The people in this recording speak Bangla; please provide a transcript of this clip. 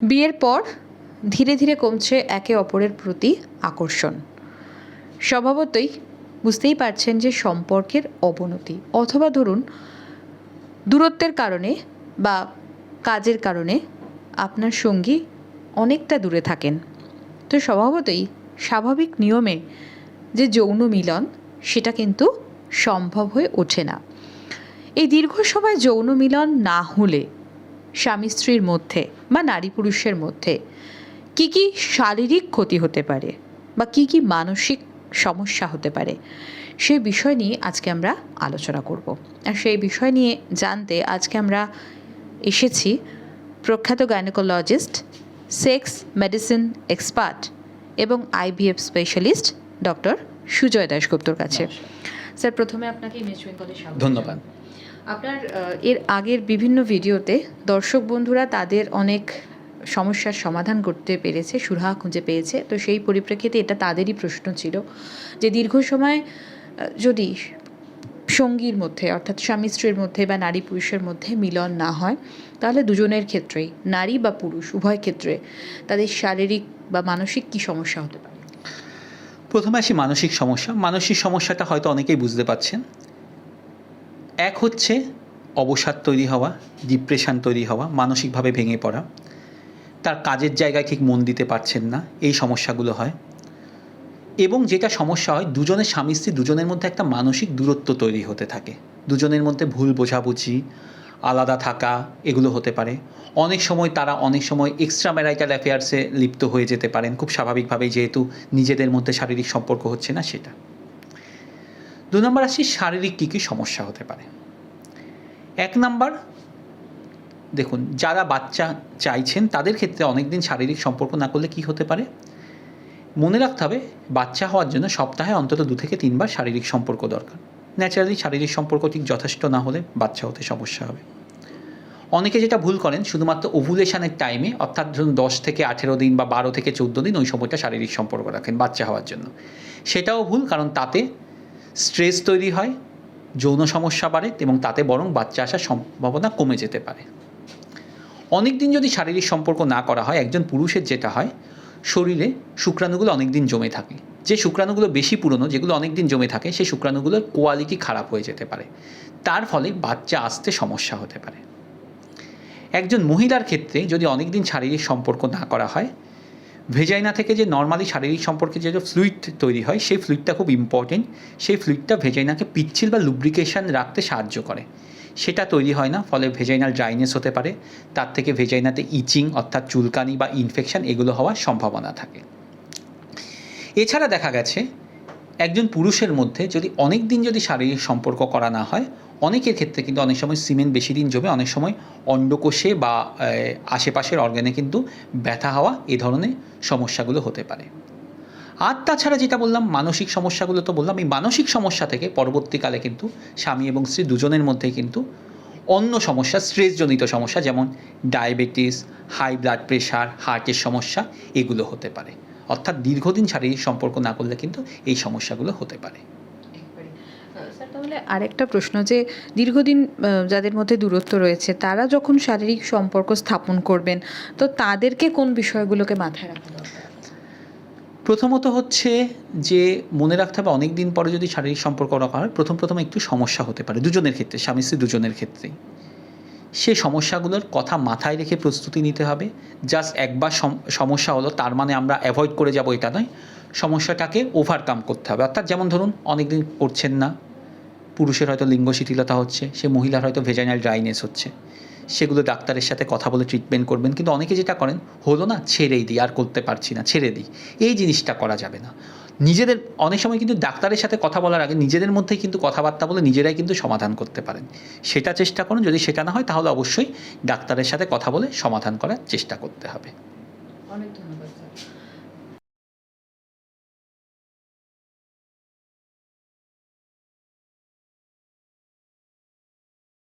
বিয়ের পর ধীরে ধীরে কমছে একে অপরের প্রতি আকর্ষণ। স্বভাবতই বুঝতেই পারছেন যে সম্পর্কের অবনতি অথবা ধরুন, দূরত্বের কারণে বা কাজের কারণে আপনার সঙ্গী অনেকটা দূরে থাকেন। তো স্বভাবতই স্বাভাবিক নিয়মে যে যৌন মিলন, সেটা কিন্তু সম্ভব হয়ে ওঠে না। এই দীর্ঘ সময় যৌন মিলন না হলে স্বামী স্ত্রীর মধ্যে বা নারী পুরুষের মধ্যে। কি কি শারীরিক ক্ষতি হতে পারে বা কি কি মানসিক সমস্যা হতে পারে সেই বিষয় নিয়ে আজকে আমরা আলোচনা করব। আর সেই বিষয় নিয়ে জানতে আজকে আমরা এসেছি প্রখ্যাত গাইনোকোলজিস্ট সেক্স মেডিসিন এক্সপার্ট এবং আইভিএফ স্পেশালিস্ট ডক্টর সুজয় দাশগুপ্তর কাছে। স্যার প্রথমে আপনাকে ইমেজ বেঙ্গলে ধন্যবাদ। আপনার এর আগের বিভিন্ন ভিডিওতে দর্শক বন্ধুরা তাদের অনেক সমস্যার সমাধান করতে পেরেছে, সুরাহা খুঁজে পেয়েছে। তো সেই পরিপ্রেক্ষিতে এটা তাদেরই প্রশ্ন ছিল যে দীর্ঘ সময় যদি সঙ্গীর মধ্যে অর্থাৎ স্বামী স্ত্রীর মধ্যে বা নারী পুরুষের মধ্যে মিলন না হয়, তাহলে দুজনের ক্ষেত্রেই, নারী বা পুরুষ, উভয় ক্ষেত্রে তাদের শারীরিক বা মানসিক কী সমস্যা হতে পারে? প্রথমে আসি মানসিক সমস্যা। মানসিক সমস্যাটা হয়তো অনেকেই বুঝতে পারছেন। এক হচ্ছে অবসাদ তৈরি হওয়া ডিপ্রেশন তৈরি হওয়া, মানসিকভাবে ভেঙে পড়া। তার কাজের জায়গায় ঠিক মন দিতে পারছেন না, এই সমস্যাগুলো হয়। এবং যেটা সমস্যা হয়, দুজনের স্বামী স্ত্রী দুজনের মধ্যে একটা মানসিক দূরত্ব তৈরি হতে থাকে। দুজনের মধ্যে ভুল বোঝাবুঝি, আলাদা থাকা, এগুলো হতে পারে। অনেক সময় তারা অনেক সময় এক্সট্রা ম্যারাইটাল অ্যাফেয়ার্সে লিপ্ত হয়ে যেতে পারেন। খুব স্বাভাবিকভাবেই যেহেতু নিজেদের মধ্যে শারীরিক সম্পর্ক হচ্ছে না সেটা। দু নম্বর আসি, শারীরিক কী কী সমস্যা হতে পারে। এক নাম্বার, দেখুন, যারা বাচ্চা চাইছেন, তাদের ক্ষেত্রে অনেক দিন শারীরিক সম্পর্ক না করলে কি হতে পারে? মনে রাখতে হবে, বাচ্চা হওয়ার জন্য সপ্তাহে অন্তত দু থেকে তিনবার শারীরিক সম্পর্ক দরকার। ন্যাচারালি শারীরিক সম্পর্ক ঠিক যথেষ্ট না হলে বাচ্চা হতে সমস্যা হবে। অনেকে যেটা ভুল করেন, শুধুমাত্র ওভুলেশনের টাইমে অর্থাৎ ধরুন দশ থেকে আঠেরো দিন বা বারো থেকে চোদ্দ দিন, ওই সময়টা শারীরিক সম্পর্ক রাখেন বাচ্চা হওয়ার জন্য। সেটাও ভুল, কারণ তাতে স্ট্রেস তৈরি হয়, যৌন সমস্যা বাড়ে এবং তাতে বরং বাচ্চা আসার সম্ভাবনা কমে যেতে পারে। অনেক দিন যদি শারীরিক সম্পর্ক না করা হয়, একজন পুরুষের যেটা হয়, শরীরে শুক্রাণুগুলো অনেক দিন জমে থাকে। যে শুক্রাণুগুলো বেশি পুরনো, যেগুলো অনেক দিন জমে থাকে, সেই শুক্রাণুগুলোর কোয়ালিটি খারাপ হয়ে যেতে পারে। তার ফলে বাচ্চা আসতে সমস্যা হতে পারে। একজন মহিলার ক্ষেত্রে যদি অনেক দিন শারীরিক সম্পর্ক না করা হয় ভেজাইনা থেকে যে নর্মালি শারীরিক সম্পর্কে যে ফ্লুইড তৈরি হয়, সেই ফ্লুইডটা খুব ইম্পর্টেন্ট সেই ফ্লুইডটা ভেজাইনাকে পিচ্ছিল বা লুব্রিকেশন রাখতে সাহায্য করে। সেটা তৈরি হয় না, ফলে ভেজাইনাল ড্রাইনেস হতে পারে। তার থেকে ভেজাইনাতে ইচিং অর্থাৎ চুলকানি বা ইনফেকশান এগুলো হওয়ার সম্ভাবনা থাকে। এছাড়া দেখা গেছে, একজন পুরুষের মধ্যে যদি অনেক দিন যদি শারীরিক সম্পর্ক করা না হয় অনেকের ক্ষেত্রে কিন্তু অনেক সময় সিমেন্ট বেশি দিন জমে, অনেক সময় অন্ডকোষে বা আশেপাশের অর্গানে কিন্তু ব্যথা হওয়া এ ধরনের সমস্যাগুলো হতে পারে। আর তাছাড়া যেটা বললাম, মানসিক সমস্যাগুলো তো বললাম, এই মানসিক সমস্যা থেকে পরবর্তীকালে কিন্তু স্বামী এবং স্ত্রী দুজনের মধ্যে কিন্তু অন্য সমস্যা, স্ট্রেসজনিত সমস্যা যেমন ডায়াবেটিস, হাই ব্লাড প্রেশার, হার্টের সমস্যা এগুলো হতে পারে। অর্থাৎ দীর্ঘদিন শারীরিক সম্পর্ক না করলে কিন্তু এই সমস্যাগুলো হতে পারে। তাহলে আরেকটা প্রশ্ন যে দীর্ঘদিন যাদের মধ্যে দূরত্ব রয়েছে, তারা যখন শারীরিক সম্পর্ক স্থাপন করবেন, তো তাদেরকে কোন বিষয়গুলোকে মাথায় রাখতে প্রথমত হচ্ছে যে, মনে রাখতে হবে অনেক দিন পরে যদি শারীরিক সম্পর্ক রাখা হয়, প্রথম প্রথম একটু সমস্যা হতে পারে, দুজনের ক্ষেত্রে, স্বামী স্ত্রী দুজনের ক্ষেত্রেই সে সমস্যাগুলোর কথা মাথায় রেখে প্রস্তুতি নিতে হবে জাস্ট একবার সম- সমস্যা হলো, তার মানে আমরা অ্যাভয়েড করে যাব এটা নয়, সমস্যাটাকে ওভারকাম করতে হবে। অর্থাৎ যেমন ধরুন অনেক দিন করছেন না পুরুষের হয়তো লিঙ্গ শিথিলতা হচ্ছে, সে মহিলার হয়তো ভেজাইনাল ড্রাইনেস হচ্ছে। সেগুলো ডাক্তারের সাথে কথা বলে ট্রিটমেন্ট করবেন, কিন্তু অনেকে যেটা করেন, হলো না, ছেড়েই দিই, আর করতে পারছি না, ছেড়ে দিই। এই জিনিসটা করা যাবে না। নিজেদের, অনেক সময় কিন্তু ডাক্তারের সাথে কথা বলার আগে নিজেদের মধ্যেই কিন্তু কথাবার্তা বলে নিজেরাই কিন্তু সমাধান করতে পারেন। সেটা চেষ্টা করুন, যদি সেটা না হয়, তাহলে অবশ্যই ডাক্তারের সাথে কথা বলে সমাধান করার চেষ্টা করতে হবে।